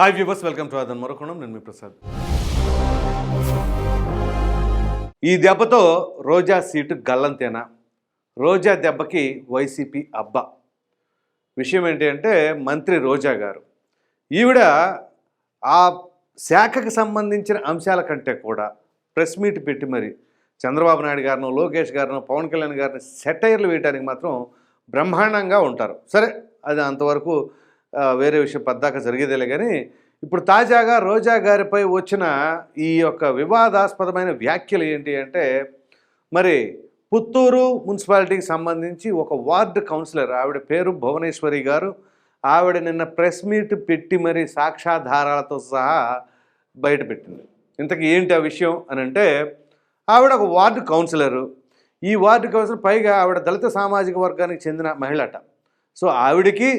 Hi viewers welcome to Aadhan మరొకణం. నేను మీ ప్రసాద్. ఈ దెబ్బతో రోజా సీటు గల్లంతేనా? రోజా దెబ్బకి వైసీపీ అబ్బా. విషయం ఏంటి అంటే మంత్రి రోజా గారు. ఈవిడ ఆ శాఖకు సంబంధించిన అంశాల కంటే కూడా ప్రెస్ మీట్ పెట్టి మరి చంద్రబాబు నాయుడు గారిను లోకేష్ గారిను పవన్ కళ్యాణ్ గారిని సెటైర్లు వేయడానికి మాత్రం బ్రహ్మాండంగా ఉంటారు. సరే అది అంతవరకు వేరే విషయం పద్దాక జరిగేదేలే కానీ ఇప్పుడు తాజాగా రోజా గారిపై వచ్చిన ఈ యొక్క వివాదాస్పదమైన వ్యాఖ్యలు ఏంటి అంటే మరి పుత్తూరు మున్సిపాలిటీకి సంబంధించి ఒక వార్డు కౌన్సిలర్ ఆవిడ పేరు భువనేశ్వరి గారు ఆవిడ నిన్న ప్రెస్ మీట్ పెట్టి మరి సాక్ష్యాధారాలతో సహా బయటపెట్టింది. ఇంతకీ ఏంటి ఆ విషయం అని అంటే ఆవిడ ఒక వార్డు కౌన్సిలరు. ఈ వార్డు కౌన్సిలర్ పైగా ఆవిడ దళిత సామాజిక వర్గానికి చెందిన మహిళట. సో ఆవిడికి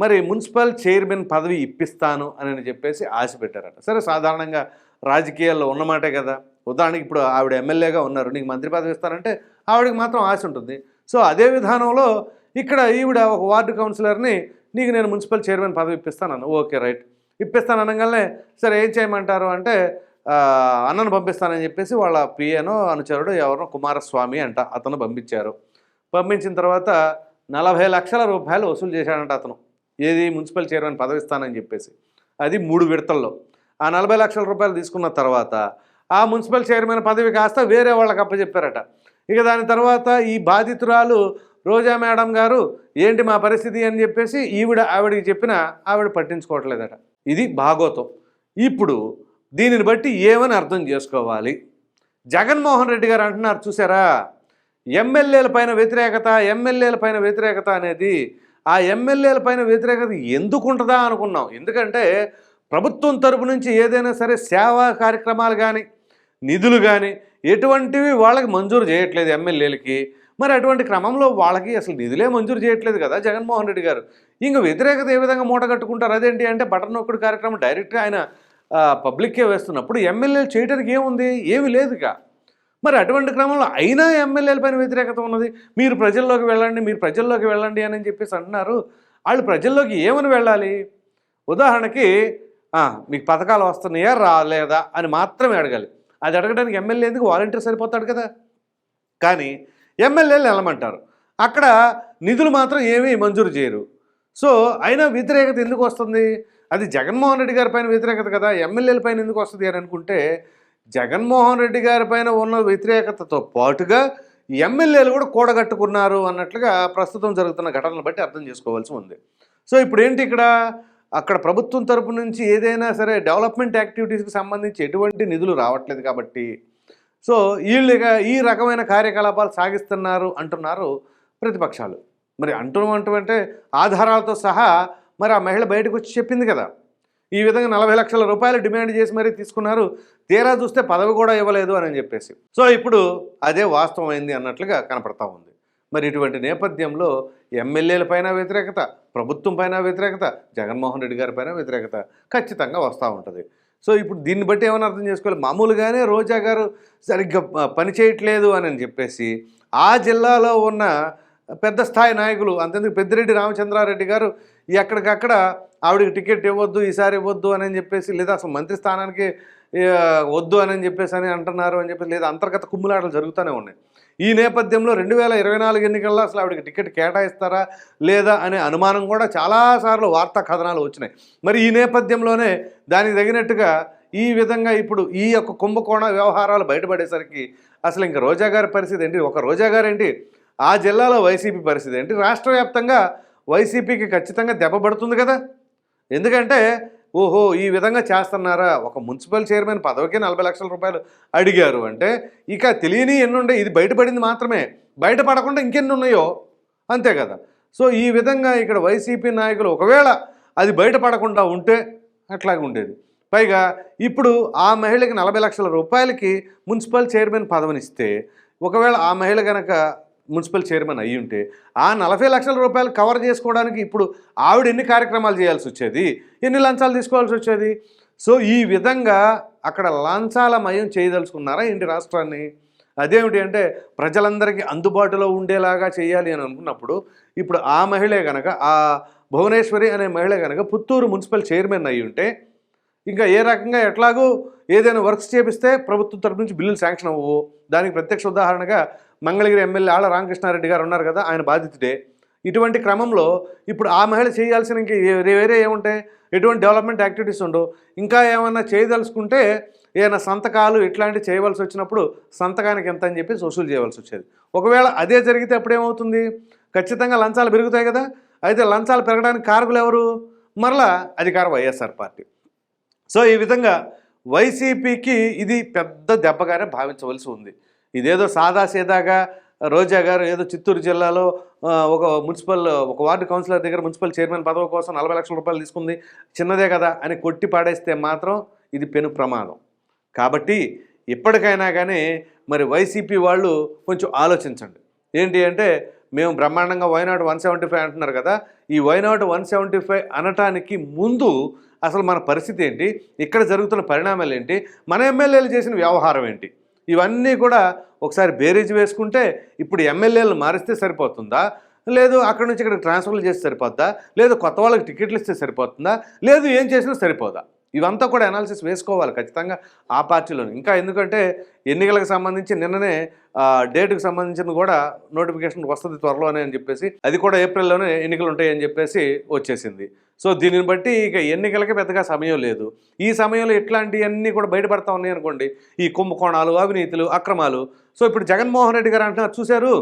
మరి మున్సిపల్ చైర్మన్ పదవి ఇప్పిస్తాను అని చెప్పేసి ఆశ పెట్టారట. సరే సాధారణంగా రాజకీయాల్లో ఉన్నమాటే కదా. ఉదాహరణకి ఇప్పుడు ఆవిడ ఎమ్మెల్యేగా ఉన్నారు నీకు మంత్రి పదవి ఇస్తానంటే ఆవిడకి మాత్రం ఆశ ఉంటుంది. సో అదే విధానంలో ఇక్కడ ఈవిడ ఒక వార్డు కౌన్సిలర్ని నీకు నేను మున్సిపల్ చైర్మన్ పదవి ఇప్పిస్తాను ఓకే రైట్. ఇప్పిస్తాను అనగానే సరే ఏం చేయమంటారు? అంటే అన్నను పంపిస్తానని చెప్పేసి వాళ్ళ పిఏనో అనుచరుడు ఎవరినో కుమారస్వామి అంట అతను పంపించారు. పంపించిన తర్వాత నలభై లక్షల రూపాయలు వసూలు చేశాడంట అతను. ఏది మున్సిపల్ చైర్మన్ పదవి ఇస్తానని చెప్పేసి. అది మూడు విడతల్లో. ఆ నలభై లక్షల రూపాయలు తీసుకున్న తర్వాత ఆ మున్సిపల్ చైర్మన్ పదవి కాస్త వేరే వాళ్ళకి అప్పచెప్పారట. ఇక దాని తర్వాత ఈ బాధితురాలు రోజా మేడం గారు ఏంటి మా పరిస్థితి? అని చెప్పేసి ఈవిడ ఆవిడకి చెప్పిన ఆవిడ పట్టించుకోవట్లేదట. ఇది భాగోతం. ఇప్పుడు దీనిని బట్టి ఏమని అర్థం చేసుకోవాలి? జగన్మోహన్ రెడ్డి గారు అంటున్నారు చూసారా? ఎమ్మెల్యేల పైన వ్యతిరేకత ఎమ్మెల్యేల పైన వ్యతిరేకత అనేది ఆ ఎమ్మెల్యేల పైన వ్యతిరేకత ఎందుకు ఉంటుందా అనుకున్నాం. ఎందుకంటే ప్రభుత్వం తరపు నుంచి ఏదైనా సరే సేవా కార్యక్రమాలు కానీ నిధులు కానీ ఎటువంటివి వాళ్ళకి మంజూరు చేయట్లేదు ఎమ్మెల్యేలకి. మరి అటువంటి క్రమంలో వాళ్ళకి అసలు నిధులే మంజూరు చేయట్లేదు కదా జగన్మోహన్ రెడ్డి గారు. ఇంకా వ్యతిరేకత ఏ విధంగా మూట కట్టుకుంటారు? అదేంటి అంటే బటన్ నొక్కుడు కార్యక్రమం డైరెక్ట్గా ఆయన పబ్లిక్కే వేస్తున్నప్పుడు ఎమ్మెల్యేలు చేయడానికి ఏముంది? ఏమీ లేదుగా. మరి అటువంటి క్రమంలో అయినా ఎమ్మెల్యేల పైన వ్యతిరేకత ఉన్నది. మీరు ప్రజల్లోకి వెళ్ళండి మీరు ప్రజల్లోకి వెళ్ళండి అని చెప్పేసి అంటున్నారు. వాళ్ళు ప్రజల్లోకి ఏమని వెళ్ళాలి? ఉదాహరణకి మీకు పథకాలు వస్తున్నాయా రాలేదా అని మాత్రమే అడగాలి. అది అడగడానికి ఎమ్మెల్యే ఎందుకు వాలంటీర్ సరిపోతాడు కదా? కానీ ఎమ్మెల్యేలు వెళ్ళమంటారు అక్కడ నిధులు మాత్రం ఏమీ మంజూరు చేయరు. సో అయినా వ్యతిరేకత ఎందుకు వస్తుంది? అది జగన్మోహన్ రెడ్డి గారి పైన వ్యతిరేకత కదా. ఎమ్మెల్యేల పైన ఎందుకు వస్తుంది అని అనుకుంటే జగన్మోహన్ రెడ్డి గారి పైన ఉన్న వ్యతిరేకతతో పాటుగా ఎమ్మెల్యేలు కూడా కూడగట్టుకున్నారు అన్నట్లుగా ప్రస్తుతం జరుగుతున్న ఘటనలు బట్టి అర్థం చేసుకోవాల్సి ఉంది. సో ఇప్పుడు ఏంటి ఇక్కడ? అక్కడ ప్రభుత్వం తరపు నుంచి ఏదైనా సరే డెవలప్మెంట్ యాక్టివిటీస్కి సంబంధించి ఎటువంటి నిధులు రావట్లేదు కాబట్టి సో వీళ్ళు ఈ రకమైన కార్యకలాపాలు సాగిస్తున్నారు అంటున్నారు ప్రతిపక్షాలు. మరి అంటున్నాం అంటే ఆధారాలతో సహా మరి ఆ మహిళ బయటకు వచ్చి చెప్పింది కదా. ఈ విధంగా నలభై లక్షల రూపాయలు డిమాండ్ చేసి మరీ తీసుకున్నారు. తీరా చూస్తే పదవి కూడా ఇవ్వలేదు అని చెప్పేసి. సో ఇప్పుడు అదే వాస్తవమైంది అన్నట్లుగా కనపడతా ఉంది. మరి ఇటువంటి నేపథ్యంలో ఎమ్మెల్యేల పైన వ్యతిరేకత ప్రభుత్వం పైన వ్యతిరేకత జగన్మోహన్ రెడ్డి గారి పైన వ్యతిరేకత ఖచ్చితంగా వస్తూ ఉంటుంది. సో ఇప్పుడు దీన్ని బట్టి ఏమైనా అర్థం చేసుకోవాలి? మామూలుగానే రోజా గారు సరిగ్గా పని చేయట్లేదు అని అని చెప్పేసి ఆ జిల్లాలో ఉన్న పెద్ద స్థాయి నాయకులు అంతెందుకు పెద్దిరెడ్డి రామచంద్రారెడ్డి గారు ఎక్కడికక్కడ ఆవిడకి టికెట్ ఇవ్వద్దు ఈసారి ఇవ్వద్దు అని చెప్పేసి లేదా అసలు మంత్రి స్థానానికి వద్దు అని చెప్పేసి అని అంటున్నారు అని చెప్పేసి లేదా అంతర్గత కుమ్ములాటలు జరుగుతూనే ఉన్నాయి. ఈ నేపథ్యంలో రెండు వేల ఇరవై నాలుగు ఎన్నికల్లో అసలు ఆవిడకి టికెట్ కేటాయిస్తారా లేదా అనే అనుమానం కూడా చాలాసార్లు వార్తా కథనాలు వచ్చినాయి. మరి ఈ నేపథ్యంలోనే దానికి తగినట్టుగా ఈ విధంగా ఇప్పుడు ఈ యొక్క కుంభకోణ వ్యవహారాలు బయటపడేసరికి అసలు ఇంకా రోజా గారి పరిస్థితి ఏంటి? ఒక రోజా గారు ఏంటి ఆ జిల్లాలో వైసీపీ పరిస్థితి ఏంటి? రాష్ట్ర వ్యాప్తంగా వైసీపీకి ఖచ్చితంగా దెబ్బపడుతుంది కదా? ఎందుకంటే ఓహో ఈ విధంగా చేస్తున్నారా? ఒక మున్సిపల్ చైర్మన్ పదవికి నలభై లక్షల రూపాయలు అడిగారు అంటే ఇక తెలియని ఎన్ని ఉండే ఇది బయటపడింది మాత్రమే. బయటపడకుండా ఇంకెన్ని ఉన్నాయో? అంతే కదా. సో ఈ విధంగా ఇక్కడ వైసీపీ నాయకులు ఒకవేళ అది బయటపడకుండా ఉంటే అట్లాగే ఉండేది. పైగా ఇప్పుడు ఆ మహిళకి నలభై లక్షల రూపాయలకి మున్సిపల్ చైర్మన్ పదవినిస్తే ఒకవేళ ఆ మహిళ కనుక మున్సిపల్ చైర్మన్ అయ్యి ఉంటే ఆ నలభై లక్షల రూపాయలు కవర్ చేసుకోవడానికి ఇప్పుడు ఆవిడ ఎన్ని కార్యక్రమాలు చేయాల్సి వచ్చేది? ఎన్ని లంచాలు తీసుకోవాల్సి వచ్చేది? సో ఈ విధంగా అక్కడ లంచాల మయం చేయదలుచుకున్నారా ఏంటి రాష్ట్రాన్ని? అదేమిటి అంటే ప్రజలందరికీ అందుబాటులో ఉండేలాగా చేయాలి అని అనుకున్నప్పుడు ఇప్పుడు ఆ మహిళే కనుక ఆ భువనేశ్వరి అనే మహిళ కనుక పుత్తూరు మున్సిపల్ చైర్మన్ అయి ఉంటే ఇంకా ఏ రకంగా ఎట్లాగూ ఏదైనా వర్క్స్ చేపిస్తే ప్రభుత్వం తరపు నుంచి బిల్లులు శాంక్షన్ అవ్వవు. దానికి ప్రత్యక్ష ఉదాహరణగా మంగళగిరి ఎమ్మెల్యే ఆళ్ళ రామకృష్ణారెడ్డి గారు ఉన్నారు కదా ఆయన బాధితుడే. ఇటువంటి క్రమంలో ఇప్పుడు ఆ మహిళ చేయాల్సిన ఇంక వేరే ఏముంటాయి? ఎటువంటి డెవలప్మెంట్ యాక్టివిటీస్ ఉండవు. ఇంకా ఏమన్నా చేయదలుచుకుంటే ఏమైనా సంతకాలు ఇట్లాంటివి చేయవలసి వచ్చినప్పుడు సంతకానికి ఎంత అని చెప్పి వసూలు చేయవలసి వచ్చేది. ఒకవేళ అదే జరిగితే అప్పుడేమవుతుంది? ఖచ్చితంగా లంచాలు పెరుగుతాయి కదా. అయితే లంచాలు పెరగడానికి కారకులు ఎవరు? మరలా అధికార వైఎస్ఆర్ పార్టీ. సో ఈ విధంగా వైసీపీకి ఇది పెద్ద దెబ్బగానే భావించవలసి ఉంది. ఇదేదో సాదా సీదాగా రోజా గారు ఏదో చిత్తూరు జిల్లాలో ఒక మున్సిపల్ ఒక వార్డు కౌన్సిలర్ దగ్గర మున్సిపల్ చైర్మన్ పదవి కోసం నలభై లక్షల రూపాయలు తీసుకుంది. చిన్నదే కదా అని కొట్టి పాడేస్తే మాత్రం ఇది పెను ప్రమాదం. కాబట్టి ఇప్పటికైనా కానీ మరి వైసీపీ వాళ్ళు కొంచెం ఆలోచించండి. ఏంటి అంటే మేము బ్రహ్మాండంగా వైనాట్ వన్ సెవెంటీ ఫైవ్ అంటున్నారు కదా ఈ వైనాట్ వన్ సెవెంటీ ఫైవ్ అనటానికి ముందు అసలు మన పరిస్థితి ఏంటి? ఇక్కడ జరుగుతున్న పరిణామాలు ఏంటి? మన ఎమ్మెల్యేలు చేసిన వ్యవహారం ఏంటి? ఇవన్నీ కూడా ఒకసారి బేరేజ్ వేసుకుంటే ఇప్పుడు ఎమ్మెల్యేలు మారిస్తే సరిపోతుందా? లేదు అక్కడి నుంచి ఇక్కడ ట్రాన్స్ఫర్లు చేస్తే సరిపోద్దా? లేదు కొత్త వాళ్ళకి టికెట్లు ఇస్తే సరిపోతుందా? లేదు ఏం చేసినా సరిపోదా? ఇవంతా కూడా అనాలిసిస్ వేసుకోవాలి ఖచ్చితంగా ఆ పార్టీలోని. ఇంకా ఎందుకంటే ఎన్నికలకు సంబంధించి నిన్ననే డేట్కి సంబంధించిన కూడా నోటిఫికేషన్ వస్తుంది త్వరలోనే అని చెప్పేసి అది కూడా ఏప్రిల్లోనే ఎన్నికలు ఉంటాయని చెప్పేసి వచ్చేసింది. సో దీనిని బట్టి ఇక ఎన్నికలకి పెద్దగా సమయం లేదు. ఈ సమయంలో ఇట్లాంటివన్నీ కూడా బయటపడతా ఉన్నాయి అనుకోండి. ఈ కుంభకోణాలు అవినీతులు అక్రమాలు. సో ఇప్పుడు జగన్మోహన్ రెడ్డి గారు అంటున్నారు చూశారు?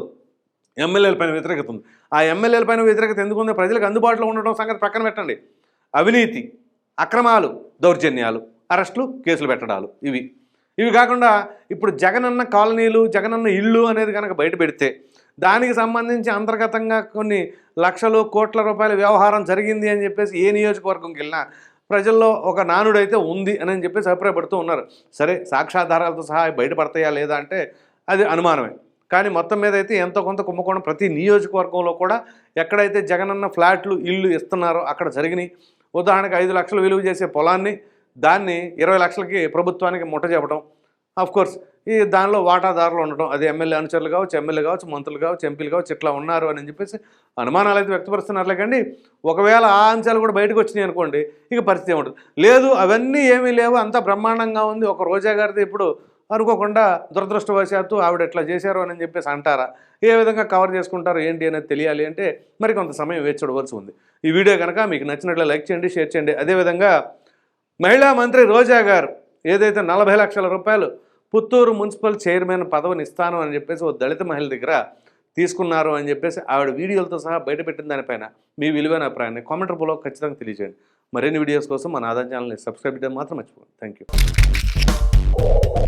ఎమ్మెల్యేల పైన వ్యతిరేకత ఉంది. ఆ ఎమ్మెల్యేల పైన వ్యతిరేకత ఎందుకు ఉంది? ప్రజలకు అందుబాటులో ఉండడం సంగతి పక్కన పెట్టండి. అవినీతి. అక్రమాలు దౌర్జన్యాలు అరెస్టులు కేసులు పెట్టడాలు ఇవి. ఇవి కాకుండా ఇప్పుడు జగనన్న కాలనీలు జగనన్న ఇల్లు అనేది కనుక బయట పెడితే దానికి సంబంధించి అంతర్గతంగా కొన్ని లక్షలు కోట్ల రూపాయల వ్యవహారం జరిగింది అని చెప్పేసి ఏ నియోజకవర్గంకి వెళ్ళినా ప్రజల్లో ఒక నానుడైతే ఉంది అని చెప్పేసి అభిప్రాయపడుతూ ఉన్నారు. సరే సాక్ష్యాధారాలతో సహా బయటపడతాయా లేదా అంటే అది అనుమానమే. కానీ మొత్తం మీద అయితే ఎంతో కొంత కుంభకోణం ప్రతి నియోజకవర్గంలో కూడా ఎక్కడైతే జగనన్న ఫ్లాట్లు ఇల్లు ఇస్తున్నారో అక్కడ జరిగినాయి. ఉదాహరణకు ఐదు లక్షలు విలువ చేసే పొలాన్ని దాన్ని ఇరవై లక్షలకి ప్రభుత్వానికి ముట్ట చెప్పడం ఆఫ్ కోర్స్ ఈ దానిలో వాటాదారులు ఉండటం. అది ఎమ్మెల్యే అనుచరులు కావచ్చు ఎమ్మెల్యే కావచ్చు మంత్రులు కావచ్చు ఎంపీలు కావచ్చు ఇట్లా ఉన్నారు అని చెప్పేసి అనుమానాలు అయితే వ్యక్తపరుస్తున్నారులే కానీ ఒకవేళ ఆ అంశాలు కూడా బయటకు వచ్చినాయి అనుకోండి ఇక పరిస్థితి ఏముంటుంది? లేదు అవన్నీ ఏమీ లేవు అంతా బ్రహ్మాండంగా ఉంది. ఒక రోజా గారిది ఇప్పుడు అనుకోకుండా దురదృష్టవశాత్తు ఆవిడ ఎట్లా చేశారు అని చెప్పేసి అంటారా? ఏ విధంగా కవర్ చేసుకుంటారు ఏంటి అనేది తెలియాలి అంటే మరి కొంత సమయం వేచి చూడవలసి ఉంది. ఈ వీడియో కనుక మీకు నచ్చినట్లు లైక్ చేయండి షేర్ చేయండి. అదేవిధంగా మహిళా మంత్రి రోజా గారు ఏదైతే నలభై లక్షల రూపాయలు పుత్తూరు మున్సిపల్ చైర్మన్ పదవిని ఇస్తాను అని చెప్పేసి ఓ దళిత మహిళ దగ్గర తీసుకున్నారు అని చెప్పేసి ఆవిడ వీడియోలతో సహా బయటపెట్టిన దానిపైన మీ విలువైన అభిప్రాయాన్ని కామెంట్ రూపంలో ఖచ్చితంగా తెలియజేయండి. మరిన్ని వీడియోస్ కోసం మన ఆదాయ ఛానల్ని సబ్స్క్రైబ్ చేయడం మాత్రం మర్చిపోండి థ్యాంక్ యూ